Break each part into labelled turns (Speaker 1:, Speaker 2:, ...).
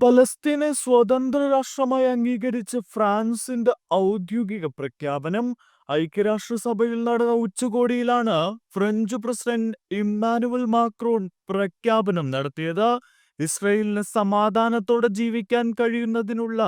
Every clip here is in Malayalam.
Speaker 1: പലസ്തീനെ സ്വതന്ത്ര രാഷ്ട്രമായി അംഗീകരിച്ച് ഫ്രാൻസിന്റെ ഔദ്യോഗിക പ്രഖ്യാപനം ഐക്യരാഷ്ട്രസഭയിൽ നടന്ന ഉച്ചകോടിയിലാണ് ഫ്രഞ്ച് പ്രസിഡന്റ് ഇമ്മാനുവൽ മാക്രോൺ പ്രഖ്യാപനം നടത്തിയത്. ഇസ്രയേലിന് സമാധാനത്തോടെ ജീവിക്കാൻ കഴിയുന്നതിനുള്ള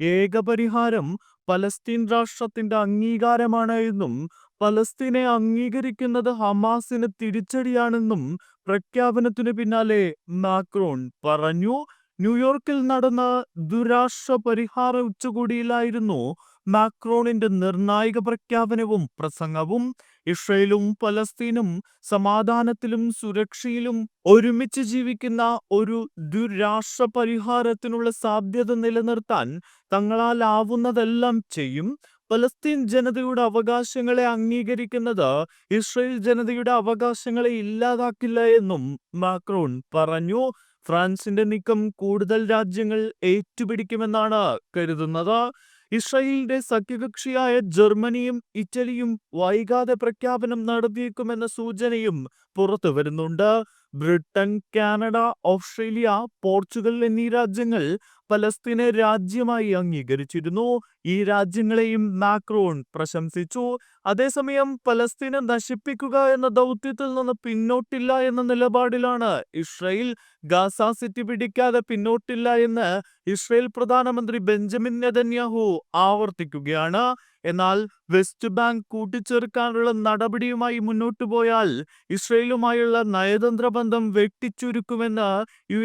Speaker 1: ഏക പരിഹാരം പലസ്തീൻ രാഷ്ട്രത്തിന്റെ അംഗീകാരമാണ് എന്നും പലസ്തീനെ അംഗീകരിക്കുന്നത് ഹമാസിന് തിരിച്ചടിയാണെന്നും പ്രഖ്യാപനത്തിനു പിന്നാലെ മാക്രോൺ പറഞ്ഞു. ന്യൂയോർക്കിൽ നടന്ന ദുരാഷ്ട്ര പരിഹാര ഉച്ചകോടിയിലായിരുന്നു മാക്രോണിന്റെ നിർണായക പ്രഖ്യാപനവും പ്രസംഗവും. ഇസ്രയേലും പലസ്തീനും സമാധാനത്തിലും സുരക്ഷയിലും ഒരുമിച്ച് ജീവിക്കുന്ന ഒരു ദുരാഷ്ട്ര പരിഹാരത്തിനുള്ള സാധ്യത നിലനിർത്താൻ തങ്ങളാലാവുന്നതെല്ലാം ചെയ്യും. പലസ്തീൻ ജനതയുടെ അവകാശങ്ങളെ അംഗീകരിക്കുന്നത് ഇസ്രയേൽ ജനതയുടെ അവകാശങ്ങളെ ഇല്ലാതാക്കില്ല എന്നും മാക്രോൺ പറഞ്ഞു. ഫ്രാൻസിന്റെ നീക്കം കൂടുതൽ രാജ്യങ്ങൾ ഏറ്റുപിടിക്കുമെന്നാണ് കരുതുന്നത്. ഇസ്രയേലിന്റെ സഖ്യകക്ഷിയായ ജർമ്മനിയും ഇറ്റലിയും വൈകാതെ പ്രഖ്യാപനം നടത്തിയേക്കുമെന്ന സൂചനയും പുറത്തു വരുന്നുണ്ട്. ബ്രിട്ടൻ കാനഡ ഓസ്ട്രേലിയ പോർച്ചുഗൽ എന്നീ രാജ്യങ്ങൾ പലസ്തീനെ രാജ്യമായി അംഗീകരിച്ചിരുന്നു. ഈ രാജ്യങ്ങളെയും മാക്രോൺ പ്രശംസിച്ചു. അതേസമയം പലസ്തീനെ നശിപ്പിക്കുക എന്ന ദൗത്യത്തിൽ നിന്ന് പിന്നോട്ടില്ല എന്ന നിലപാടിലാണ് ഇസ്രയേൽ. ഗാസ സിറ്റി പിടിക്കാതെ പിന്നോട്ടില്ല എന്ന് ഇസ്രയേൽ പ്രധാനമന്ത്രി ബെഞ്ചമിൻ നെതന്യാഹു ആവർത്തിക്കുകയാണ്. എന്നാൽ വെസ്റ്റ് ബാങ്ക് കൂട്ടിച്ചേർക്കാനുള്ള നടപടിയുമായി മുന്നോട്ടു പോയാൽ ഇസ്രയേലുമായുള്ള നയതന്ത്ര ബന്ധം വെട്ടിച്ചുരുക്കുമെന്ന് യു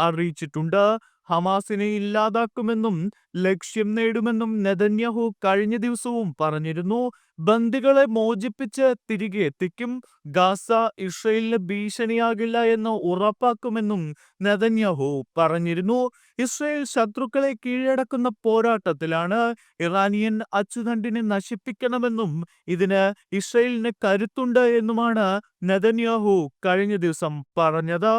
Speaker 1: അറിയിച്ചിട്ടുണ്ട്. ഹമാസിനെ ഇല്ലാതാക്കുമെന്നും ലക്ഷ്യം നേടുമെന്നും നെതന്യാഹു കഴിഞ്ഞ ദിവസവും പറഞ്ഞിരുന്നു. ബന്ദികളെ മോചിപ്പിച്ച് തിരികെ എത്തിക്കും. ഗാസ ഇസ്രയേലിന് ഭീഷണിയാകില്ല എന്ന് ഉറപ്പാക്കുമെന്നും നെതന്യാഹു പറഞ്ഞിരുന്നു. ഇസ്രയേൽ ശത്രുക്കളെ കീഴടക്കുന്ന പോരാട്ടത്തിലാണ് ഇറാനിയൻ അച്ചുതണ്ടിനെ നശിപ്പിക്കണമെന്നും ഇതിന് ഇസ്രയേലിന് കരുത്തുണ്ട് എന്നുമാണ് നെതന്യാഹു കഴിഞ്ഞ ദിവസം പറഞ്ഞത്.